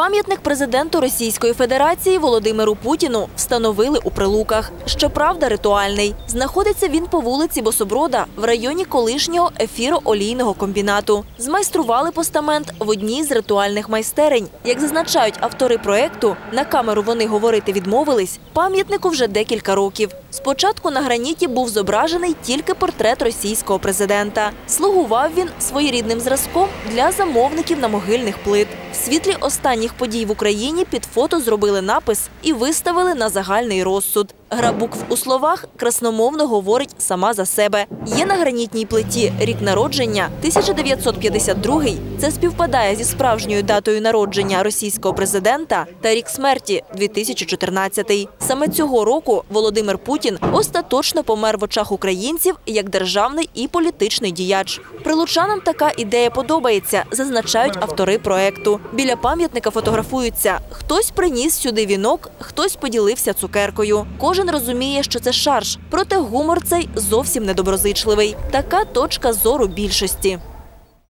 Пам'ятник президенту Російської Федерації Володимиру Путіну встановили у Прилуках. Щоправда, ритуальний. Знаходиться він по вулиці Бособрода в районі колишнього ефіро-олійного комбінату. Змайстрували постамент в одній з ритуальних майстерень. Як зазначають автори проекту, на камеру вони говорити відмовились. Пам'ятнику вже декілька років. Спочатку на граніті був зображений тільки портрет російського президента. Слугував він своєрідним зразком для замовників на могильних плит. В світлі останніх подій в Україні під фото зробили напис і виставили на загальний розсуд. Гра букв у словах красномовно говорить сама за себе. Є на гранітній плиті рік народження 1952 Це співпадає зі справжньою датою народження російського президента та рік смерті 2014 Саме цього року Володимир Путін остаточно помер в очах українців як державний і політичний діяч. Прилучанам така ідея подобається, зазначають автори проекту. Біля пам'ятника фотографуються. Хтось приніс сюди вінок, хтось поділився цукеркою. Кожен розуміє, що це шарж, проте гумор цей зовсім недоброзичливий. Така точка зору більшості.